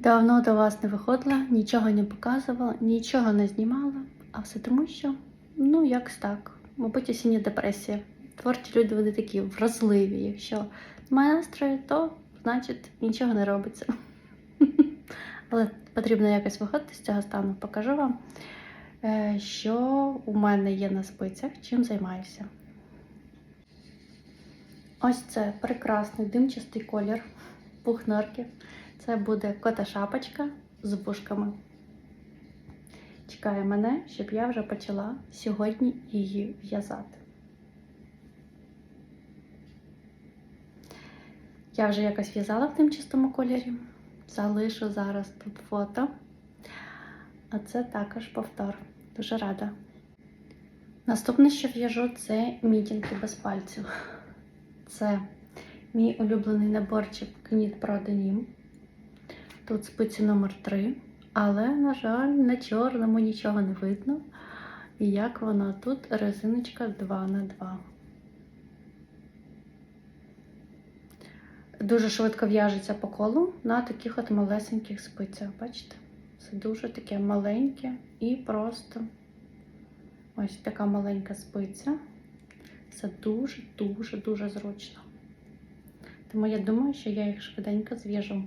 Давно до вас не виходила, нічого не показувала, нічого не знімала, а все тому, що ну якось так. Мабуть, осіння депресія. Творчі люди вони такі вразливі. Якщо немає настрою, то значить нічого не робиться. Але потрібно якось виходити з цього стану. Покажу вам, е, що у мене є на спицях, чим займаюся. Ось це прекрасний димчастий колір пухнарки. Це буде кота шапочка з вушками. Чекає мене, щоб я вже почала сьогодні її в'язати. Я вже якось в'язала в димчастому кольорі. Залишу зараз тут фото. А це також повтор. Дуже рада. Наступне, що в'яжу, це мітінки без пальців. Це мій улюблений наборчик Knit Pro Denim. Тут спиці номер 3, але, на жаль, на чорному нічого не видно. І як вона тут резиночка 2 на 2 Дуже швидко в'яжеться по колу на таких от малесеньких спицях. Бачите? Це дуже таке маленьке і просто ось така маленька спиця. Це дуже-дуже-дуже зручно. Тому я думаю, що я їх швиденько зв'яжу.